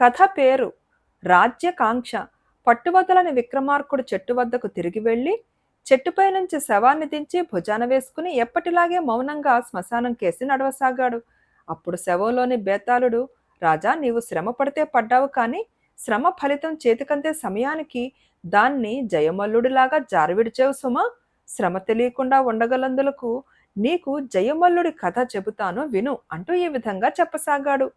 కథ పేరు రాజ్యకాంక్ష. పట్టువదలని విక్రమార్కుడు చెట్టు వద్దకు తిరిగి వెళ్ళి చెట్టుపై నుంచి శవాన్ని దించి భుజాన వేసుకుని ఎప్పటిలాగే మౌనంగా శ్మశానం కేసి నడవసాగాడు. అప్పుడు శవంలోని బేతాళుడు రాజా నీవు శ్రమ పడితే పడ్డావు కానీ శ్రమ ఫలితం చేతికందే సమయానికి దాన్ని జయమల్లుడిలాగా జారవిడిచేవు సుమా. శ్రమ తెలియకుండా ఉండగలందులకు నీకు జయమల్లుడి కథ చెబుతాను విను అంటూ ఈ విధంగా చెప్పసాగాడు.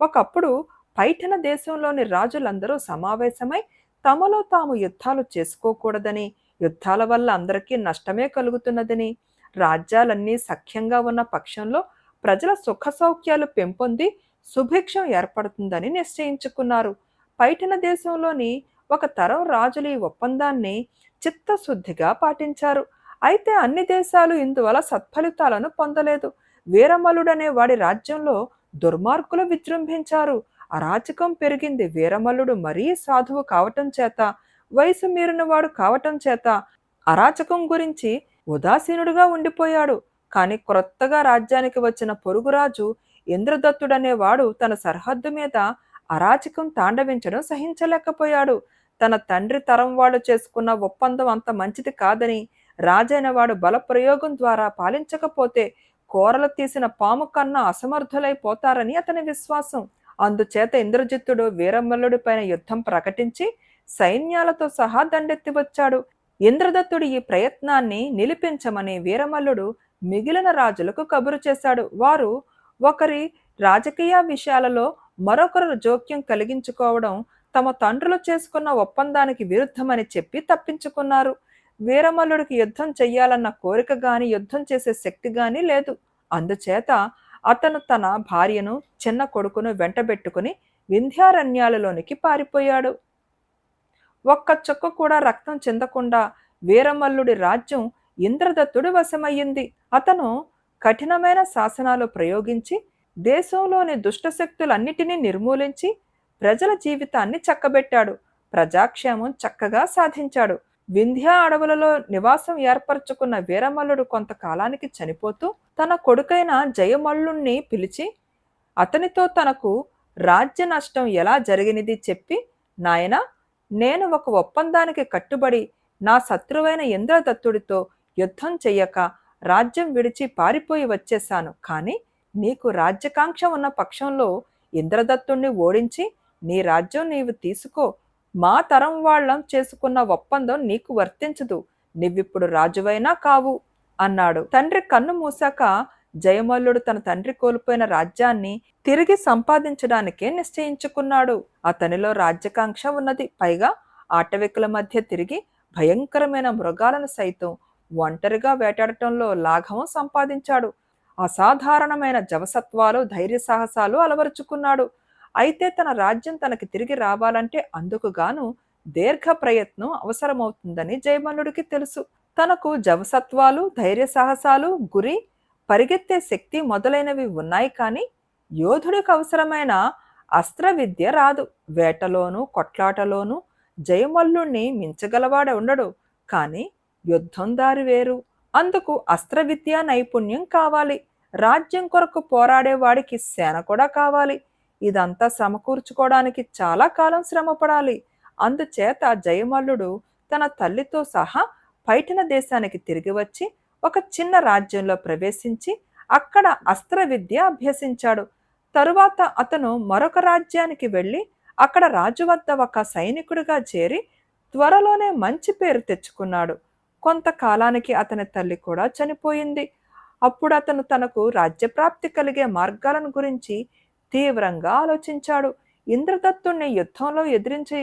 ఒకప్పుడు పైఠన దేశంలోని రాజులందరూ సమావేశమై తమలో తాము యుద్ధాలు చేసుకోకూడదని యుద్ధాల వల్ల అందరికీ నష్టమే కలుగుతున్నదని రాజ్యాలన్నీ సఖ్యంగా ఉన్న పక్షంలో ప్రజల సుఖ సౌఖ్యాలు పెంపొంది సుభిక్షం ఏర్పడుతుందని నిశ్చయించుకున్నారు. పైఠన దేశంలోని ఒక తరం రాజులు ఈ ఒప్పందాన్ని చిత్తశుద్ధిగా పాటించారు. అయితే అన్ని దేశాలు ఇందువల్ల సత్ఫలితాలను పొందలేదు. వీరమలుడనే వాడి రాజ్యంలో దుర్మార్గులు విజృంభించారు. అరాచకం పెరిగింది. వీరమల్లుడు మరీ సాధువు కావటం చేత వయసు మీరిన వాడు కావటం చేత అరాచకం గురించి ఉదాసీనుడుగా ఉండిపోయాడు. కానీ క్రొత్తగా రాజ్యానికి వచ్చిన పొరుగురాజు ఇంద్రదత్తుడనేవాడు తన సరిహద్దు మీద అరాచకం తాండవించడం సహించలేకపోయాడు. తన తండ్రి తరం వాళ్ళు చేసుకున్న ఒప్పందం అంత మంచిది కాదని రాజైన వాడు బలప్రయోగం ద్వారా పాలించకపోతే కూరలు తీసిన పాము కన్నా అసమర్థులైపోతారని అతని విశ్వాసం. అందుచేత ఇంద్రజిత్తుడు వీరమల్లుడి పైన యుద్ధం ప్రకటించి సైన్యాలతో సహా దండెత్తి వచ్చాడు. ఇంద్రదత్తుడు ఈ ప్రయత్నాన్ని నిలిపించమని వీరమల్లుడు మిగిలిన రాజులకు కబురు చేశాడు. వారు ఒకరి రాజకీయ విషయాలలో మరొకరు జోక్యం కలిగించుకోవడం తమ తండ్రులు చేసుకున్న ఒప్పందానికి విరుద్ధమని చెప్పి తప్పించుకున్నారు. వీరమల్లుడికి యుద్ధం చెయ్యాలన్న కోరిక గాని యుద్ధం చేసే శక్తి గాని లేదు. అందుచేత అతను తన భార్యను చిన్న కొడుకును వెంటబెట్టుకుని వింధ్యారణ్యాలలోనికి పారిపోయాడు. ఒక్క చుక్క కూడా రక్తం చెందకుండా వీరమల్లుడి రాజ్యం ఇంద్రదత్తుడి వశమయ్యింది. అతను కఠినమైన శాసనాలు ప్రయోగించి దేశంలోని దుష్టశక్తులన్నిటినీ నిర్మూలించి ప్రజల జీవితాన్ని చక్కబెట్టాడు. ప్రజాక్షేమం చక్కగా సాధించాడు. వింధ్యా అడవులలో నివాసం ఏర్పరచుకున్న వీరమల్లుడు కొంతకాలానికి చనిపోతూ తన కొడుకైన జయమల్లుణ్ణి పిలిచి అతనితో తనకు రాజ్య నష్టం ఎలా జరిగినది చెప్పి నాయనా నేను ఒక ఒప్పందానికి కట్టుబడి నా శత్రువైన ఇంద్రదత్తుడితో యుద్ధం చెయ్యక రాజ్యం విడిచి పారిపోయి వచ్చేశాను. కానీ నీకు రాజ్యకాంక్ష ఉన్న పక్షంలో ఇంద్రదత్తుణ్ణి ఓడించి నీ రాజ్యం నీవు తీసుకో మా తరం వాళ్ళం చేసుకున్న ఒప్పందం నీకు వర్తించదు. నువ్విప్పుడు రాజువైనా కావు అన్నాడు. తండ్రి కన్ను మూసాక జయమల్లుడు తన తండ్రి కోల్పోయిన రాజ్యాన్ని తిరిగి సంపాదించడానికే నిశ్చయించుకున్నాడు. అతనిలో రాజ్యకాంక్ష ఉన్నది. పైగా ఆటవికుల మధ్య తిరిగి భయంకరమైన మృగాలను సైతం ఒంటరిగా వేటాడటంలో లాఘవం సంపాదించాడు. అసాధారణమైన జవసత్వాలు ధైర్య సాహసాలు అలవరుచుకున్నాడు. అయితే తన రాజ్యం తనకి తిరిగి రావాలంటే అందుకు గాను దీర్ఘ ప్రయత్నం అవసరమవుతుందని జయమల్లుడికి తెలుసు. తనకు జవసత్వాలు ధైర్య సాహసాలు గురి పరిగెత్తే శక్తి మొదలైనవి ఉన్నాయి కానీ యోధుడికి అవసరమైన అస్త్ర విద్య రాదు. వేటలోను కొట్లాటలోనూ జయమల్లుణ్ణి మించగలవాడ ఉండడు. కానీ యుద్ధం దారి వేరు. అందుకు అస్త్ర విద్యా నైపుణ్యం కావాలి. రాజ్యం కొరకు పోరాడేవాడికి సేన కూడా కావాలి. ఇదంతా సమకూర్చుకోవడానికి చాలా కాలం శ్రమపడాలి. అందుచేత జయమల్లుడు తన తల్లితో సహా పైటిన దేశానికి తిరిగి వచ్చి ఒక చిన్న రాజ్యంలో ప్రవేశించి అక్కడ అస్త్ర విద్య అభ్యసించాడు. తరువాత అతను మరొక రాజ్యానికి వెళ్ళి అక్కడ రాజు వద్ద ఒక సైనికుడిగా చేరి త్వరలోనే మంచి పేరు తెచ్చుకున్నాడు. కొంతకాలానికి అతని తల్లి కూడా చనిపోయింది. అప్పుడు అతను తనకు రాజ్యప్రాప్తి కలిగే మార్గాలను గురించి తీవ్రంగా ఆలోచించాడు. ఇంద్రదత్తుణ్ణి యుద్ధంలో ఎదిరించి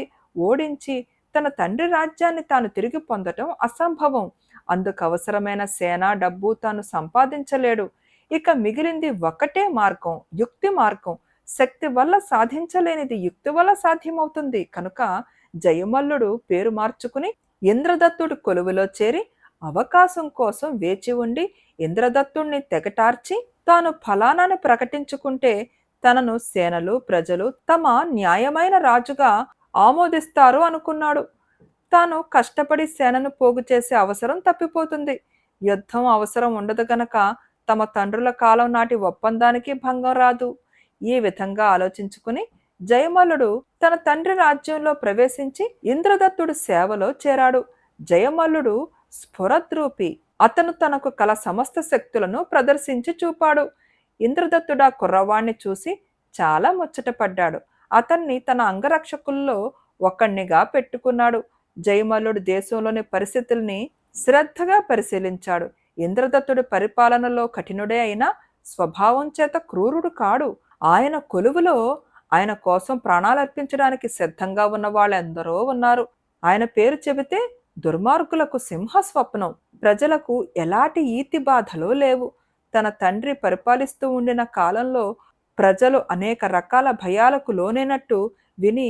ఓడించి తన తండ్రి రాజ్యాన్ని తాను తిరిగి పొందటం అసంభవం. అందుకు అవసరమైన సేన డబ్బు తాను సంపాదించలేడు. ఇక మిగిలింది ఒకటే మార్గం యుక్తి మార్గం. శక్తి వల్ల సాధించలేనిది యుక్తి వల్ల సాధ్యమవుతుంది. కనుక జయమల్లుడు పేరు మార్చుకుని ఇంద్రదత్తుడు కొలువులో చేరి అవకాశం కోసం వేచి ఉండి ఇంద్రదత్తుణ్ణి తెగటార్చి తాను ఫలానాన్ని ప్రకటించుకుంటే తనను సేనలు ప్రజలు తమ న్యాయమైన రాజుగా ఆమోదిస్తారు అనుకున్నాడు. తాను కష్టపడి సేనను పోగు చేసే అవసరం తప్పిపోతుంది. యుద్ధం అవసరం ఉండదు గనక తమ తండ్రుల కాలం నాటి ఒప్పందానికి భంగం రాదు. ఈ విధంగా ఆలోచించుకుని జయమల్లుడు తన తండ్రి రాజ్యంలో ప్రవేశించి ఇంద్రదత్తుడు సేవలో చేరాడు. జయమల్లుడు స్ఫురద్రూపి అతను తనకు కల సమస్త శక్తులను ప్రదర్శించి చూపాడు. ఇంద్రదత్తుడా కుర్రవాణ్ణి చూసి చాలా ముచ్చటపడ్డాడు అతన్ని తన అంగరక్షకుల్లో ఒకణ్ణిగా పెట్టుకున్నాడు. జయమల్లుడు దేశంలోని పరిస్థితుల్ని శ్రద్ధగా పరిశీలించాడు. ఇంద్రదత్తుడి పరిపాలనలో కఠినుడే అయినా స్వభావం చేత క్రూరుడు కాడు. ఆయన కొలువులో ఆయన కోసం ప్రాణాలర్పించడానికి సిద్ధంగా ఉన్న వాళ్ళెందరో ఉన్నారు. ఆయన పేరు చెబితే దుర్మార్గులకు సింహ స్వప్నం ప్రజలకు ఎలాంటి ఈతి బాధలు లేవు. తన తండ్రి పరిపాలిస్తూ ఉండిన కాలంలో ప్రజలు అనేక రకాల భయాలకు లోనైనట్టు విని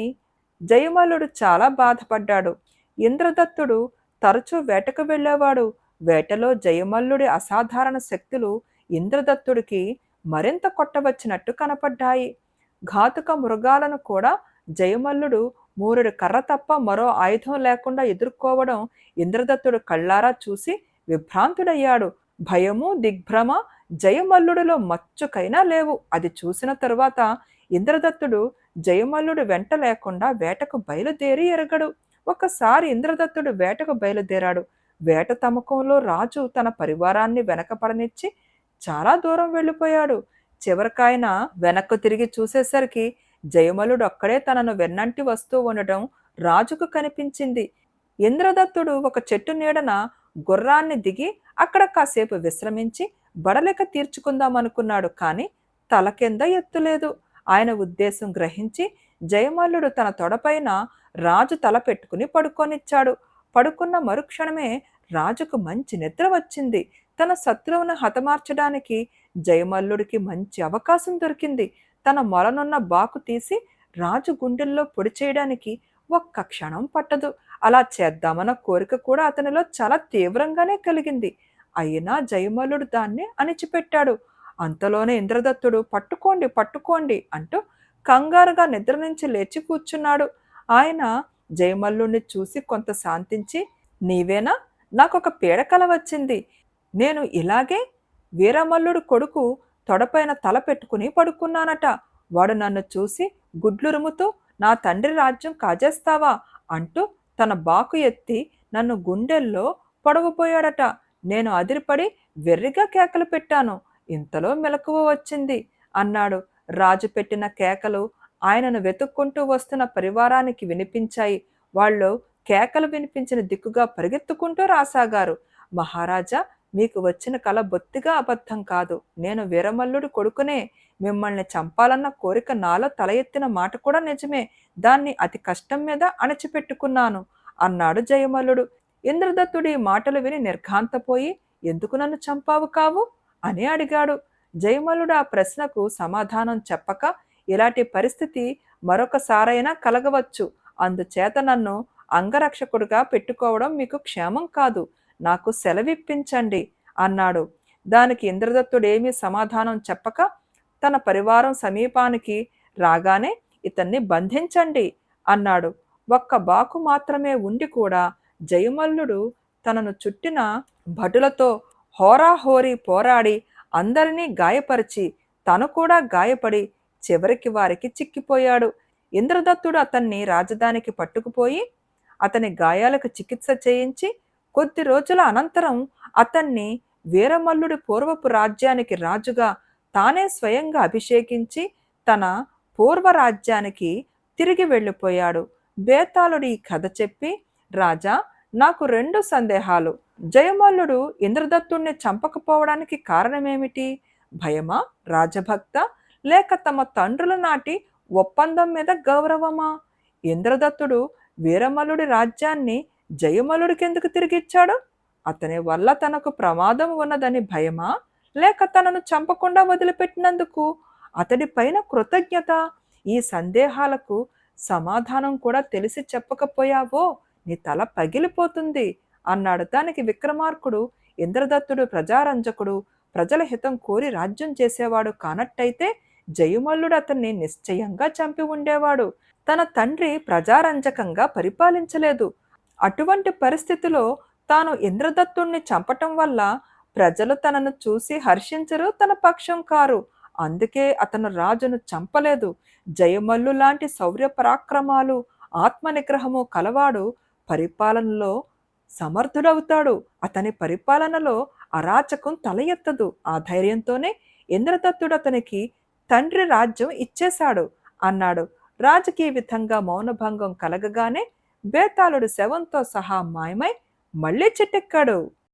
జయమల్లుడు చాలా బాధపడ్డాడు. ఇంద్రదత్తుడు తరచూ వేటకు వెళ్ళేవాడు. వేటలో జయమల్లుడి అసాధారణ శక్తులు ఇంద్రదత్తుడికి మరింత కొట్టవచ్చినట్టు కనపడ్డాయి. ఘాతుక మృగాలను కూడా జయమల్లుడు మూరుడు కర్ర తప్ప మరో ఆయుధం లేకుండా ఎదుర్కోవడం ఇంద్రదత్తుడు కళ్ళారా చూసి విభ్రాంతుడయ్యాడు. భయము దిగ్భ్రమ జయమల్లుడిలో మచ్చుకైనా లేవు. అది చూసిన తరువాత ఇంద్రదత్తుడు జయమల్లుడు వెంట లేకుండా వేటకు బయలుదేరి ఎరగడు. ఒకసారి ఇంద్రదత్తుడు వేటకు బయలుదేరాడు. వేట తమకంలో రాజు తన పరివారాన్ని వెనకపడనిచ్చి చాలా దూరం వెళ్ళిపోయాడు. చివరికాయన వెనక్కు తిరిగి చూసేసరికి జయమలుడు అక్కడే తనను వెన్నంటి వస్తూ ఉండటం రాజుకు కనిపించింది. ఇంద్రదత్తుడు ఒక చెట్టు నీడన గుర్రాన్ని దిగి అక్కడ కాసేపు విశ్రమించి బడలెక తీర్చుకుందామనుకున్నాడు కానీ తల కింద ఎత్తులేదు. ఆయన ఉద్దేశం గ్రహించి జయమల్లుడు తన తొడపైన రాజు తల పెట్టుకుని పడుకొనిచ్చాడు. పడుకున్న మరుక్షణమే రాజుకు మంచి నిద్ర వచ్చింది. తన శత్రువును హతమార్చడానికి జయమల్లుడికి మంచి అవకాశం దొరికింది. తన మొలనున్న బాకు తీసి రాజు గుండెల్లో పొడి చేయడానికి ఒక్క క్షణం పట్టదు. అలా చేద్దామన్న కోరిక కూడా అతనిలో చాలా తీవ్రంగానే కలిగింది. అయినా జయమల్లుడు దాన్ని అణిచిపెట్టాడు. అంతలోనే ఇంద్రదత్తుడు పట్టుకోండి పట్టుకోండి అంటూ కంగారుగా నిద్ర నుంచి లేచి కూర్చున్నాడు. ఆయన జయమల్లుణ్ణి చూసి కొంత శాంతించి నీవేనా? నాకొక పీడకల వచ్చింది. నేను ఇలాగే వీరమల్లుడు కొడుకు తొడపైన తల పెట్టుకుని పడుకున్నానట. వాడు నన్ను చూసి గుడ్లురుముతూ నా తండ్రి రాజ్యం కాజేస్తావా? అంటూ తన బాకు ఎత్తి నన్ను గుండెల్లో పొడవపోయాడట. నేను అదిరిపడి వెర్రిగా కేకలు పెట్టాను. ఇంతలో మెలకువ వచ్చింది అన్నాడు. రాజు పెట్టిన కేకలు ఆయనను వెతుక్కుంటూ వస్తున్న పరివారానికి వినిపించాయి. వాళ్ళు కేకలు వినిపించిన దిక్కుగా పరిగెత్తుకుంటూ రాసాగారు. మహారాజా మీకు వచ్చిన కల బొత్తిగా అబద్ధం కాదు. నేను వీరమల్లుడు కొడుకునే. మిమ్మల్ని చంపాలన్న కోరిక నాలో తల ఎత్తిన మాట కూడా నిజమే. దాన్ని అతి కష్టం మీద అణచిపెట్టుకున్నాను అన్నాడు జయమల్లుడు. ఇంద్రదత్తుడి మాటలు విని నిర్ఘాంతపోయి ఎందుకు నన్ను చంపావు కావు? అని అడిగాడు. జయమల్లుడు ఆ ప్రశ్నకు సమాధానం చెప్పక ఇలాంటి పరిస్థితి మరొకసారైనా కలగవచ్చు. అందుచేత నన్ను అంగరక్షకుడుగా పెట్టుకోవడం మీకు క్షేమం కాదు. నాకు సెలవిప్పించండి అన్నాడు. దానికి ఇంద్రదత్తుడేమీ సమాధానం చెప్పక తన పరివారం సమీపానికి రాగానే ఇతన్ని బంధించండి అన్నాడు. ఒక్క బాకు మాత్రమే ఉండి కూడా జయమల్లుడు తనను చుట్టిన భటులతో హోరాహోరీ పోరాడి అందరినీ గాయపరిచి తను కూడా గాయపడి చివరికి వారికి చిక్కిపోయాడు. ఇంద్రదత్తుడు అతన్ని రాజధానికి పట్టుకుపోయి అతని గాయాలకు చికిత్స చేయించి కొద్ది రోజుల అనంతరం అతన్ని వీరమల్లుడి పూర్వపు రాజ్యానికి రాజుగా తానే స్వయంగా అభిషేకించి తన పూర్వ రాజ్యానికి తిరిగి వెళ్ళిపోయాడు. బేతాళుడి ఈ కథ చెప్పి రాజా నాకు రెండు సందేహాలు. జయమల్లుడు ఇంద్రదత్తుణ్ణి చంపకపోవడానికి కారణమేమిటి? భయమా? రాజభక్త? లేక తమ తండ్రుల నాటి ఒప్పందం మీద గౌరవమా? ఇంద్రదత్తుడు వీరమల్లుడి రాజ్యాన్ని జయమల్లుడికి ఎందుకు తిరిగిచ్చాడు? అతని వల్ల తనకు ప్రమాదం ఉన్నదని భయమా? లేక తనను చంపకుండా వదిలిపెట్టినందుకు అతడి పైన కృతజ్ఞత. ఈ సందేహాలకు సమాధానం కూడా తెలిసి చెప్పకపోయావో నీ తల పగిలిపోతుంది అన్నాడు. దానికి విక్రమార్కుడు ఇంద్రదత్తుడు ప్రజారంజకుడు ప్రజల హితం కోరి రాజ్యం చేసేవాడు కానట్టయితే జయమల్లుడు అతన్ని నిశ్చయంగా చంపి ఉండేవాడు. తన తండ్రి ప్రజారంజకంగా పరిపాలించలేదు. అటువంటి పరిస్థితిలో తాను ఇంద్రదత్తుణ్ణి చంపటం వల్ల ప్రజలు తనను చూసి హర్షించరు తన పక్షం కారు. అందుకే అతను రాజును చంపలేదు. జయమల్లు లాంటి శౌర్య పరాక్రమాలు ఆత్మ నిగ్రహము కలవాడు పరిపాలనలో సమర్థుడవుతాడు. అతని పరిపాలనలో అరాచకం తల ఎత్తదు ఆ ధైర్యంతోనే ఇంద్రదత్తుడు అతనికి తండ్రి రాజ్యం ఇచ్చేశాడు అన్నాడు. రాజకీయ ఈ విధంగా మౌనభంగం కలగగానే బేతాళుడు శవంతో సహా మాయమై మళ్ళీ చెట్టెక్కాడు.